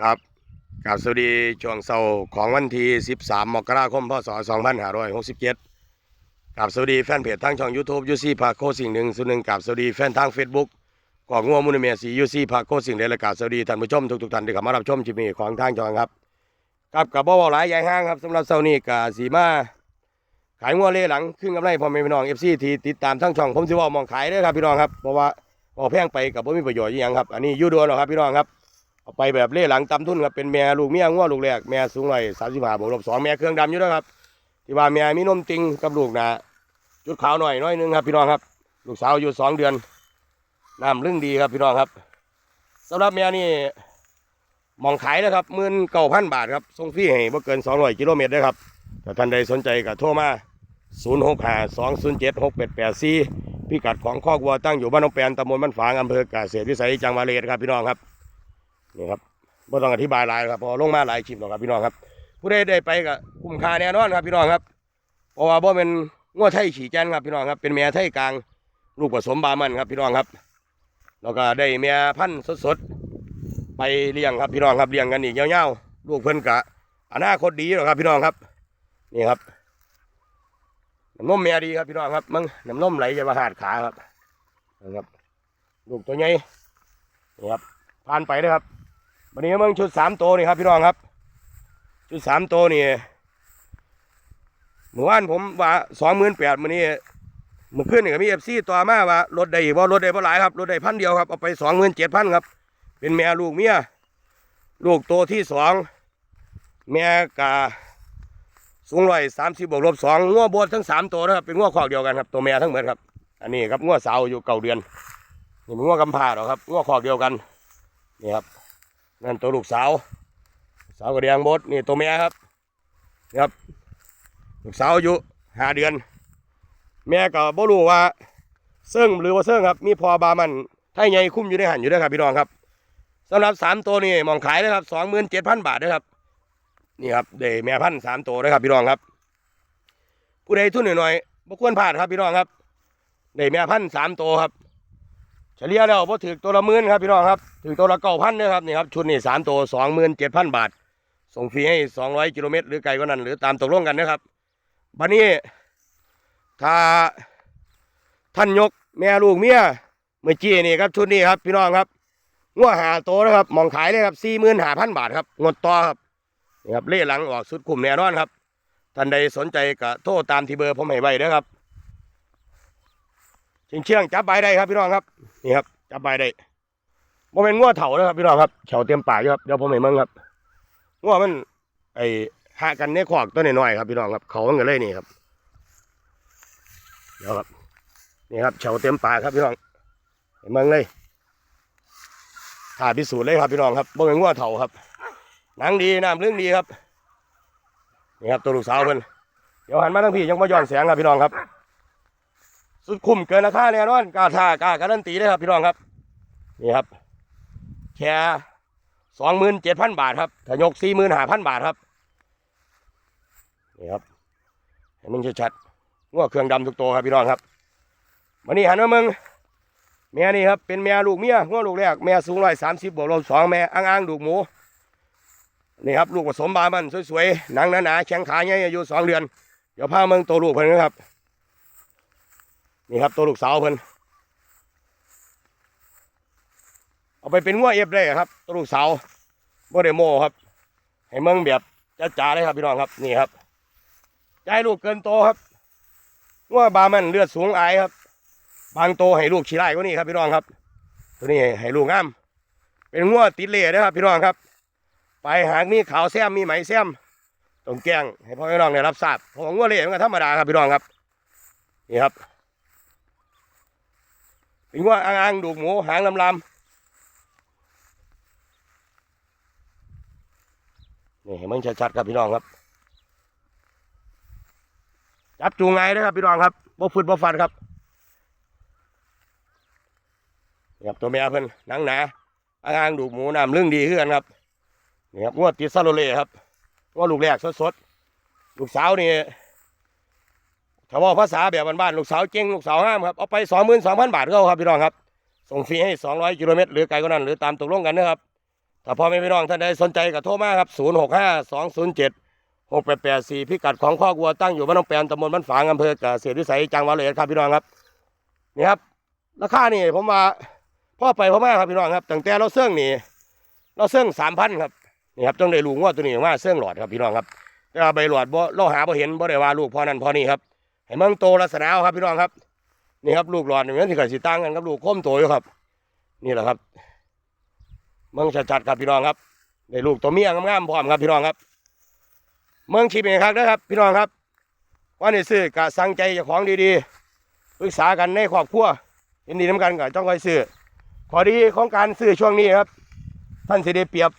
ครับกราบสวัสดีช่วงเสาร์ของวันที่ 13 มกราคม พศ 2567กราบสวัสดีแฟนเพจทางช่อง YouTube ยูซี่พาโคสิ่งหนึ่งส่วนหนึ่งกราบสวัสดีแฟนทาง Facebook กองงัวมุนเมียสียูซี่พาโคสิ่งเดแลกาบสวัสดีท่านผู้ชมทุกๆท่านที่เข้ามารับชมชิมีของทางช่องครับครับกับบ่าวหลายยายห้างครับสำหรับเสาร์นี้กับสีมาขายงัวเล่หลังขึ้นกำไรพ่อแม่พี่น้อง FC ที่ติดตามทางช่องผมสิว่ามองขายเด้อครับพี่น้องครับเพราะว่าบ่แพงไปกับบ่มีประโยชน์อย่างครับอันนี้ยูดวนหรอครับพี่น้องครับ ไปแบบเล่หลังตำทุนครับเป็นแม่ลูกเมียง้อลูกแรกแม่สูงหน่อยสามสิบห้าบวกลบสองแม่เครื่องดำอยู่แล้วครับที่ว่าแม่มีนมติงกับลูกนะจุดขาวหน่อยน้อยหนึงครับพี่น้องครับ ลูกสาวอยู่สองเดือนน้ำลึ่งดีครับพี่น้องครับสำหรับแม่นี่มองขายนะครับหมื่นเก้าพันบาทครับส่งฟรีให้บ่เกินสองร้อยกิโลเมตรเด้ครับถ้าท่านใดสนใจก็โทรมาศูนย์หกห้าสองศูนย์เจ็ดหกแปดแปดสี่พิกัดของคอกวัวตั้งอยู่บ้านน้องแปนตำบลบ้านฝางอำเภอกเกษตรวิสัยจังหวัดเลยครับพี่น้องครับ นี่ครับไม่ต้องอธิบายหลายครับพอลงมาหลายคลิปหรอกครับพี่น้องครับ ผู้ใดได้ไปก็คุ้มค่าแน่นอนครับพี่น้องครับเพราะว่าบ่เป็นง้วไทยขี่แจนครับพี่น้องครับเป็นแม่ไทยกลางลูกผสมบามันครับพี่น้องครับแล้วก็ได้แม่พันธุ์สดๆไปเลี้ยงครับพี่น้องครับเลี้ยงกันอีกยาวๆลูกเพิ่นกะอนาคตดีหรอกครับพี่น้องครับนี่ครับน้ำนมแม่ดีครับพี่น้องครับมึงน้ำนมไหลจะมาหาดขาครับนะครับลูกตัวใหญ่นี่ครับผ่านไปนะครับ วันนี้มึงชุดสามโตนี่ครับพี่น้องครับ ชุดสามโตนี่เมื่อวานผมว่าสองหมื่นแปดมื่อนี้เมื่อคืนนี่ก็มีเอฟซีต่อมาว่ารถได้อีกว่ารถได้บ่หลายครับรถได้พันเดียวครับเอาไปสองหมื่นเจ็ดพันครับ เป็นแม่ลูกเมียลูกโตที่สองแม่กาสูงร้อยสามสิบบวกลบสองง้วบดทั้งสามตัวนะครับเป็นง้วขอกเดียวกันครับตัวแม่ทั้งหมดครับ อันนี้ครับง้วสาวอยู่เก่าเดือนนี่มันง้วกำพาหรอครับง้วขอกเดียวกันนี่ครับ นั่นตัวลูกสาว สาวกระเดียงบดนี่ตัวเมียครับครับ ลูกสาวอายุห้าเดือน แม่ก็บ่รู้ว่าเซิ่งหรือว่าเซิ่งครับ มีพอบามันไทยใหญ่คุ้มอยู่ในหันอยู่ด้วยครับพี่น้องครับสำหรับสามตัวนี่มองขายนะครับสองหมื่นเจ็ดพันบาทนะครับนี่ครับเดแม่พันสามตัวนะครับพี่น้องครับ ผู้ใดทุนหน่อยๆบ่ควรพลาดครับพี่น้องครับเดแม่พันสามตัวครับ ฉลี่ยแล้วพอถือตัวละหมื่นครับพี่น้องครับถือตัวละเก้าพันนะครับนี่ครับชุดนี้สามตัวสองหมื่นเจ็ดพันบาท ส่งฟรีให้สองร้อยกิโลเมตร หรือไกลกว่านั้น หรือตามตกลงกันนะครับบันนี้ถ้าท่านยกแม่ลูกเมียเมื่อกี้นี่ครับชุดนี้ครับพี่น้องครับงัวหาโตวนะครับมองขายเลยครับสี่หมื่นห้าพันบาทครับงดต่อครับนี่ครับเล่หลังออกสุดคุ้มแน่นอนครับท่านใดสนใจก็โทรตามที่เบอร์ผมให้ไว้นะครับ เชียงเชียงจับใบได้ครับพี่น้องครับ นี่ครับ จับใบได้บ่เป็นง้อเถานะครับพี่น้องครับเฉาเต็มปากครับเดี๋ยวผมให้มึงครับง้อมัน ไอ้หากันในขวากตัวน้อยๆครับพี่น้องครับ เขามันก็เลยนี่ครับเดี๋ยวครับนี่ครับเฉาเต็มปากครับพี่น้องให้มึงเลยถ่าพิสูจน์เลยครับพี่น้องครับบ่เป็นง้อเถาครับหนังดีน้ำเรื่องดีครับนี่ครับตัวลูกสาวเพิ่นเดี๋ยวหันมาทั้งพี่ยังมาย้อนแสงครับพี่น้องครับ สุดคุ้มเกินราคาแน่นอนกล้าท่ากล้าการันตีเลยครับพี่น้องครับ นี่ครับ แค่สองหมื่นเจ็ดพันบาทครับถ้ายกสี่หมื่นห้าพันบาทครับ นี่ครับให้มึงชัดๆง้อเครื่องดำทุกตัวครับพี่น้องครับวันนี้หันมามึงแม่นี่ครับเป็นแม่ลูกเมียง้อลูกแรกแม่สูงร้อยสามสิบบวกลบสองแม่อ้างๆดูกหมูนี่ครับลูกผสมบามันสวยๆหนังหนาๆแข้งขาใหญ่อายุสองเดือน เดี๋ยวพาเมึงตัวลูกเพิ่นนะครับ นี่ครับตัวลูกสาวเพิ่นเอาไปเป็นงัวเอฟได้ครับ ตัวลูกสาวบ่ได้โมครับ ให้เมืองแบบจ้าๆเลยครับพี่น้องครับนี่ครับใจลูกเกินโตครับงัวบามันเลือดสูงอายครับ บางโตให้ลูกขี้ไล่กว่านี้ครับพี่น้องครับ ตัวนี้ให้ลูกงามเป็นงัวติดเล่นะครับ พี่น้องครับ ไปหางมีขาวแซมมีไหมแซมต้องแกงให้พ่อพี่น้องได้รับทราบเพราะว่างัวเล่มันก็ธรรมดาครับพี่น้องครับนี่ครับ เป็นว่าอ่างๆดูหมูหางลำลำนี่ให้มันชัดๆครับพี่น้องครับ จับจูงไงนะครับพี่น้องครับบ่ฟืดบ่ฟันครับนี่ครับตัวแม่เพิ่นหนังหนาอ่างๆดูหมูน้ำลึ่งดีขึ้นกันครับนี่ครับงวดติดซาโลเล่ครับงวดลูกแรกสดๆลูกสาวนี่ ถ้าว่าภาษาแบบบ้านๆลูกสาวเก่งลูกสาวห้ามครับเอาไปสองหมื่นสองพันบาทก็เอาครับพี่น้องครับส่งฟรีให้สองร้อยกิโลเมตรหรือไกลกว่านั้นหรือตามตกลงกันนะครับถ้าพ่อแม่พี่น้องท่านใดสนใจก็โทรมาครับ0 6 5 2 0 7 6 8 8 4พิกัดของข้อกวัวตั้งอยู่บ้านหนองแปนตำบลบ้านฝางอำเภอกเกษตรวิสัยจังหวัดเลยครับพี่น้องครับนี่ครับราคานี่ผมว่าพ่อไปพ่อมาครับพี่น้องครับตั้งแต่เราเสื่องนี่เราเสื่องสามพันครับนี่ครับต้องได้ลูกงวดตัวนี้ว่าเสื่องหลอดครับพี่น้องครับแต่ว่าใบหลอดบ่เราหาบ่เห็นบ่ได้ว่าลูกพ่อนั่นพ่อนี่ครับ ให้เมืองโตลักษณะครับพี่น้องครับ นี่ครับลูกหลอดนี่มันที่กสิตั้งกันครับลูกโค้มโตอยู่ครับ นี่แหละครับเมืองชัดๆครับพี่น้องครับได้ลูกตัวเมียงามๆพร้อมครับพี่น้องครับ เมืองชีเมครับนะครับ พี่น้องครับว่าในซื้อกะสั่งใจเจ้าของดีๆปรึกษากันในครอบครัวเห็นดีน้ำกันกับจ้องคอยซื้อขอดีของการซื้อช่วงนี้ครับ ท่านเสิได้เปรียบ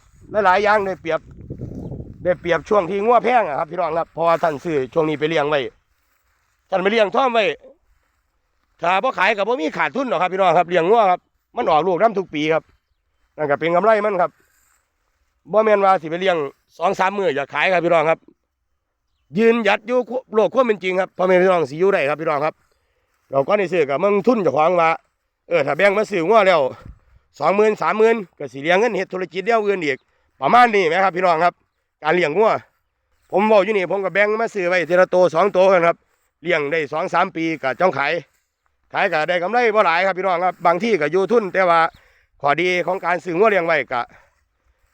หลายๆอย่างได้เปรียบได้เปรียบช่วงที่งัวแพงครับพี่น้องครับเพราะว่าท่านซื้อช่วงนี้ไปเลี้ยงไว้ ท่านไปเลี้ยงท่อมไว้ถ้าพ่ขายกับพ่มีขาดทุนหรอกครับพี่น้องครับเลี้ยงงัวครับมันออกลูกน้ำทุกปีครับนั่นก็เป็นกำไรมันครับบ่แมนว่าสิไปเลี้ยงสองสามมืออยากขายครับพี่น้องครับ ยืนหยัดอยู่โลกความเป็นจริงครับพ่อแม่พี่น้องสิอยู่ได้ครับพี่น้องครับ เราก็ในซื้อกับมึงทุนเจ้าของว่าเออถ้าแบ่งมาซื้องัวแล้วสองหมื่นสามหมื่นก็สิเลี้ยงเงินเฮ็ดธุรกิจเดียวอื่นอีกประมาณนี้ไหมครับพี่น้องครับ การเลี้ยงงัวผมบอกอยู่นี่ผมก็แบ่งมาซื้อไว้ทีละโตวสองโตวกันครับ เลี้ยงได้สองสามปีก็จ้องขายขายก็ได้กำไรบ่หลายครับพี่น้องครับบางที่ก็อยู่ทุนแต่ว่าข้อดีของการซื้องัวเลี้ยงไว้กะ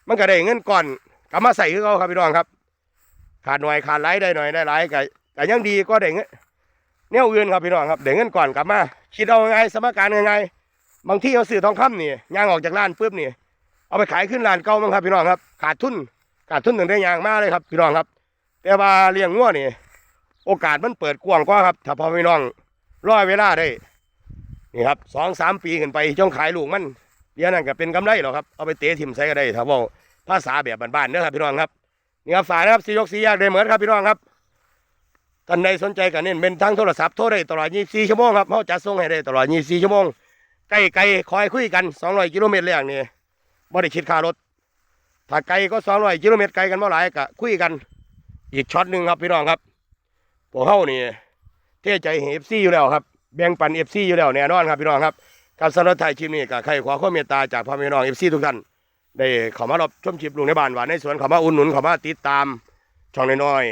มันก็ได้เงินก่อนกลับมาใส่คือเขาครับพี่น้องครับ ขาดหน่อยขาดหลายได้หน่อยได้หลายก็ก็ยังดีก็ได้เงินแนวอื่นครับพี่น้องครับได้เงินก่อนกลับมาคิดเอาไงสมการยังไงบางที่เอาซื้อทองคำนี่ย่างออกจากร้านปุ๊บนี่เอาไปขายขึ้นร้านเก่ามั้งครับพี่น้องครับ ขาดทุนขาดทุนถึงได้ยางมาเลยครับพี่น้องครับ แต่ว่าเลี้ยงงัวนี่ โอกาสมันเปิดกว้างกว่าครับ ถ้าพอพี่น้องรอเวลาได้ นี่ครับสองสามปีขึ้นไปจ้องขายลูกมันเดี๋ยวนั่นก็เป็นกำไรหรอกครับ เอาไปเตะทิมใส่ก็ได้ถ้าว่าภาษาแบบบ้านๆเด้อครับพี่น้องครับนี่ครับฝากนะครับสียกสีแยกได้เหมือนครับพี่น้องครับท่านใดสนใจกันเน้นเป็นทางโทรศัพท์โทรได้ตลอด 24 ชั่วโมงครับเขาจะส่งให้ได้ตลอด 24 ชั่วโมงใกล้ไกลคอยคุยกัน 200 กิโลเมตรแรกนี่บ่ได้คิดค่ารถ ถ้าไกลก็ 200 กิโลเมตรไกลกันเมื่อหลายก็คุยกัน อีกช็อตหนึ่งครับพี่น้องครับ พวกเขานี่เท่ใจเอฟซีอยู่แล้วครับ แบ่งปันเอฟซีอยู่แล้วแน่นอนครับพี่น้องครับครับสำหรับถ่ายคลิปนี้ก็ใครขอความเมตตาจากพ่อแม่น้องเอฟซีทุกท่านได้เข้ามารับชมคลิปลุงในบ้านหวานในสวนเข้ามาอุ่นหนุนเข้ามาติดตามช่องน้อย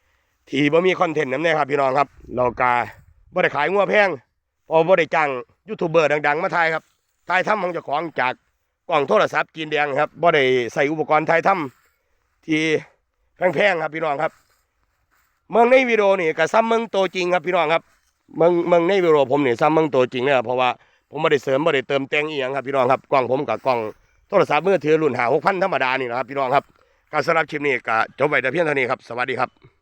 ๆที่บ่มีคอนเทนต์นั่นแน่ครับพี่น้องครับเรากาบ่ได้ขายงัวแพงเพอบ่ได้จ้างยูทูบเบอร์ดัง ๆ มาถ่ายครับถ่ายทำของเจ้าของจากกล้องโทรศัพท์จีนแดงครับบ่ได้ใส่อุปกรณ์ถ่ายทำที่แพงๆครับพี่น้องครับ เมืองในวิดีโอนี่ก็ซ้ำเมืองตัวจริงครับพี่น้องครับเมืองเมืองในวิดีโอผมนี่ซ้ำเมืองตัวจริงเนี่ยเพราะว่าผมไม่ได้เสริมไม่ได้เติมแต่งอีหยังครับพี่น้องครับกล้องผมกับกล้องโทรศัพท์มือถือรุ่นหาหกพันธรรมดานี่นะครับพี่น้องครับการสำหรับคลิปนี้ก็จบไปแต่เพียงเท่านี้ครับสวัสดีครับ